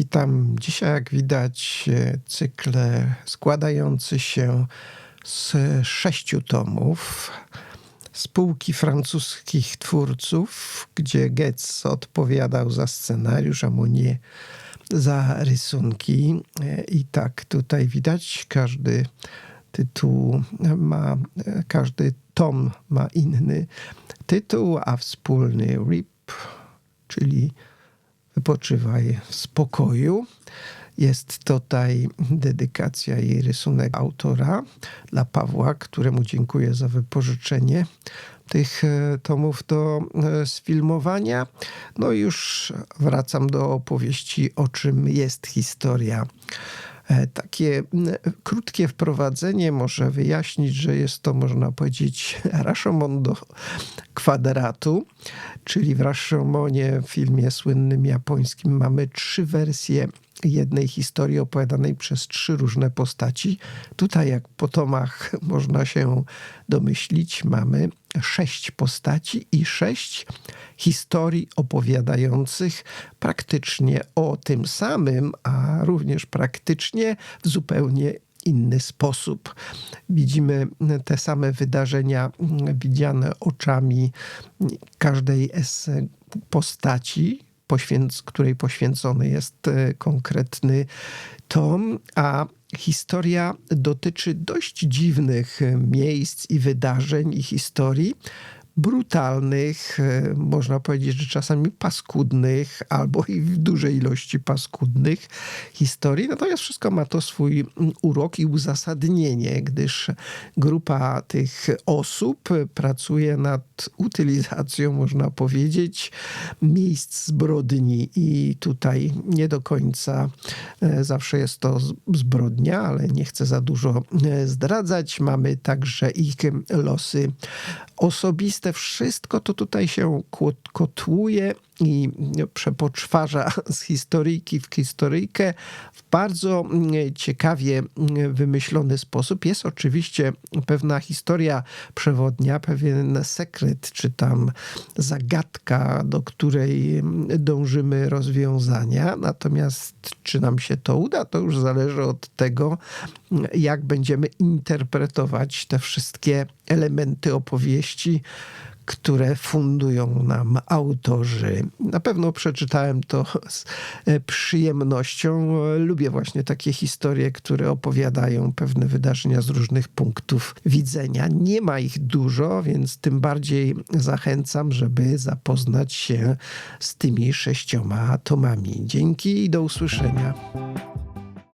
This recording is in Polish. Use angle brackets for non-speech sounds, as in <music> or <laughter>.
Witam. Dzisiaj, jak widać, e, cykl składający się z sześciu tomów spółki francuskich twórców, gdzie Goetz odpowiadał za scenariusz, a Mounier za rysunki. E, I tak tutaj widać, każdy tytuł ma, e, każdy tom ma inny tytuł, a wspólny RIP, czyli wypoczywaj w spokoju. Jest tutaj dedykacja i rysunek autora dla Pawła, któremu dziękuję za wypożyczenie tych e, tomów do e, sfilmowania. No już wracam do opowieści, o czym jest historia. E, Takie krótkie wprowadzenie może wyjaśnić, że jest to, można powiedzieć, <laughs> Rashomon do kwadratu, czyli w Rashomonie, filmie słynnym japońskim, mamy trzy wersje jednej historii opowiadanej przez trzy różne postaci. Tutaj, jak po tomach <laughs> można się domyślić, mamy sześć postaci i sześć historii opowiadających praktycznie o tym samym, a również praktycznie w zupełnie inny sposób. Widzimy te same wydarzenia widziane oczami każdej z postaci, poświęc, której poświęcony jest e, konkretny tom, a historia dotyczy dość dziwnych e, miejsc i wydarzeń i historii. Brutalnych, e, można powiedzieć, że czasami paskudnych, albo i w dużej ilości paskudnych historii. Natomiast wszystko ma to swój urok i uzasadnienie, gdyż grupa tych osób pracuje nad utylizacją, można powiedzieć, miejsc zbrodni i tutaj nie do końca e, zawsze jest to zbrodnia, ale nie chcę za dużo e, zdradzać. Mamy także ich losy osobiste. Wszystko to tutaj się kotłuje i przepoczwarza z historyjki w historyjkę w bardzo ciekawie wymyślony sposób. Jest oczywiście pewna historia przewodnia, pewien sekret, czy tam zagadka, do której dążymy rozwiązania. Natomiast czy nam się to uda, to już zależy od tego, jak będziemy interpretować te wszystkie elementy opowieści, które fundują nam autorzy. Na pewno przeczytałem to z przyjemnością. Lubię właśnie takie historie, które opowiadają pewne wydarzenia z różnych punktów widzenia. Nie ma ich dużo, więc tym bardziej zachęcam, żeby zapoznać się z tymi sześcioma tomami. Dzięki i do usłyszenia.